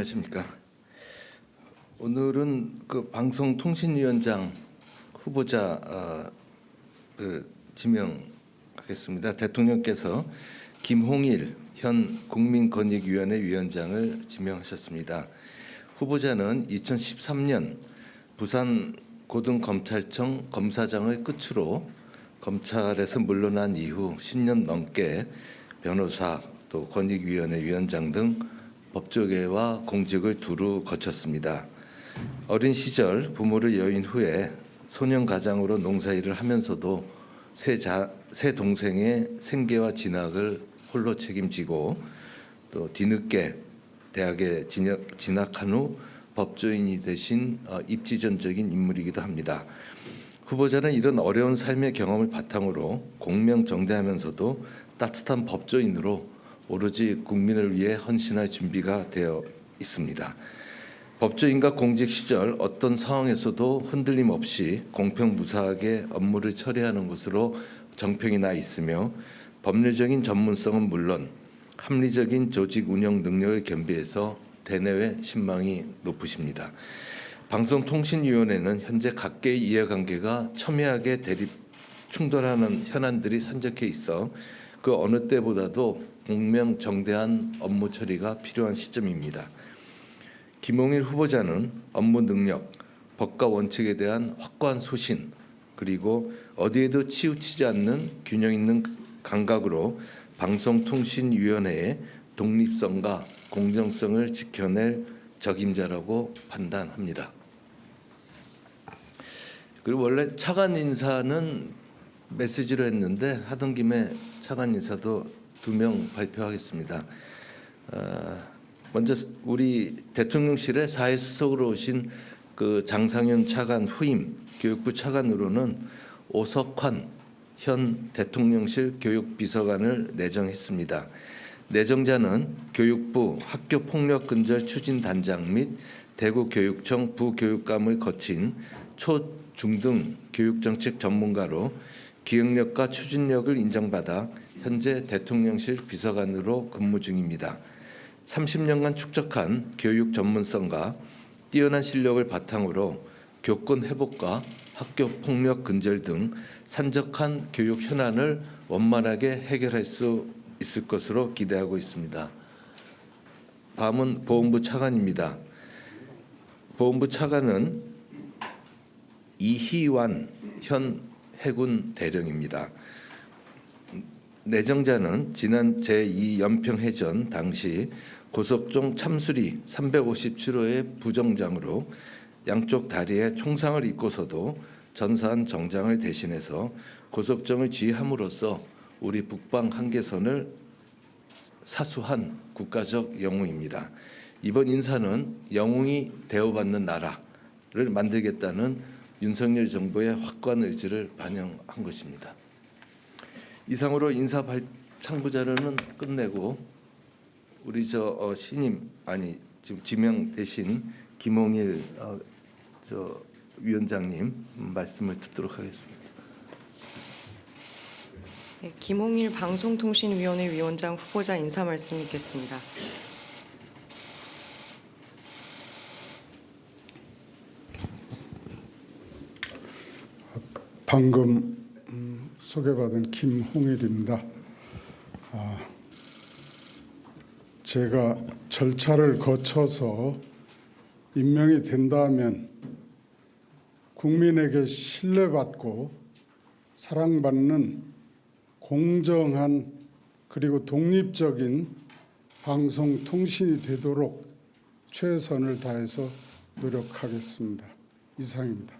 안녕하십니까. 오늘은 그 방송통신위원장 후보자 를 지명하겠습니다. 대통령께서 김홍일 현 국민권익위원회 위원장을 지명하셨습니다. 후보자는 2013년 부산 고등검찰청 검사장을 끝으로 검찰에서 물러난 이후 10년 넘게 변호사 또 권익위원회 위원장 등 법조계와 공직을 두루 거쳤습니다. 어린 시절 부모를 여인 후에 소년 가장으로 농사일을 하면서도 세, 자, 세 동생의 생계와 진학을 홀로 책임지고 또 뒤늦게 대학에 진학, 진학한 후 법조인이 되신 어, 입지전적인 인물이기도 합니다. 후보자는 이런 어려운 삶의 경험을 바탕으로 공명정대하면서도 따뜻한 법조인으로 오로지 국민을 위해 헌신할 준비가 되어 있습니다. 법조인과 공직 시절 어떤 상황에서도 흔들림 없이 공평무사하게 업무를 처리하는 것으로 정평이 나 있으며 법률적인 전문성은 물론 합리적인 조직 운영 능력을 겸비해서 대내외 신망이 높으십니다. 방송통신위원회는 현재 각계의 이해관계가 첨예하게 대립 충돌하는 현안들이 산적해 있어 그 어느 때보다도 공명정대한 업무 처리가 필요한 시점입니다. 김홍일 후보자는 업무 능력, 법과 원칙에 대한 확고한 소신, 그리고 어디에도 치우치지 않는 균형 있는 감각으로 방송통신위원회의 독립성과 공정성을 지켜낼 적임자라고 판단합니다. 그리고 원래 차관 인사는 메시지로 했는데 하던 김에 차관 인사도 두 명 발표하겠습니다. 어, 먼저 우리 대통령실에 사회수석으로 오신 그 장상현 차관 후임 교육부 차관으로는 오석환 현 대통령실 교육비서관을 내정했습니다. 내정자는 교육부 학교폭력근절 추진단장 및 대구교육청 부교육감을 거친 초, 중등 교육정책 전문가로 기억력과 추진력을 인정받아 현재 대통령실 비서관으로 근무 중입니다. 30년간 축적한 교육 전문성과 뛰어난 실력을 바탕으로 교권 회복과 학교 폭력 근절 등 산적한 교육 현안을 원만하게 해결할 수 있을 것으로 기대하고 있습니다. 다음은 보훈부 차관입니다. 보훈부 차관은 이희완 현 해군 대령입니다. 내정자는 지난 제2연평해전 당시 고속종 참수리 357호의 부정장으로 양쪽 다리에 총상을 입고서도 전사한 정장을 대신해서 고속정을 지휘함으로써 우리 북방 한계선을 사수한 국가적 영웅입니다. 이번 인사는 영웅이 대우받는 나라를 만들겠다는 윤석열 정부의 확고한 의지를 반영한 것입니다. 이상으로 인사 발 창부 자료는 끝내고 우리 저 어, 신임 아니 지금 지명되신 김홍일 어, 저 위원장님 말씀을 듣도록 하겠습니다. 네, 김홍일 방송통신위원회 위원장 후보자 인사 말씀 있겠습니다. 방금 음, 소개받은 김홍일입니다. 아, 제가 절차를 거쳐서 임명이 된다면 국민에게 신뢰받고 사랑받는 공정한 그리고 독립적인 방송 통신이 되도록 최선을 다해서 노력하겠습니다. 이상입니다.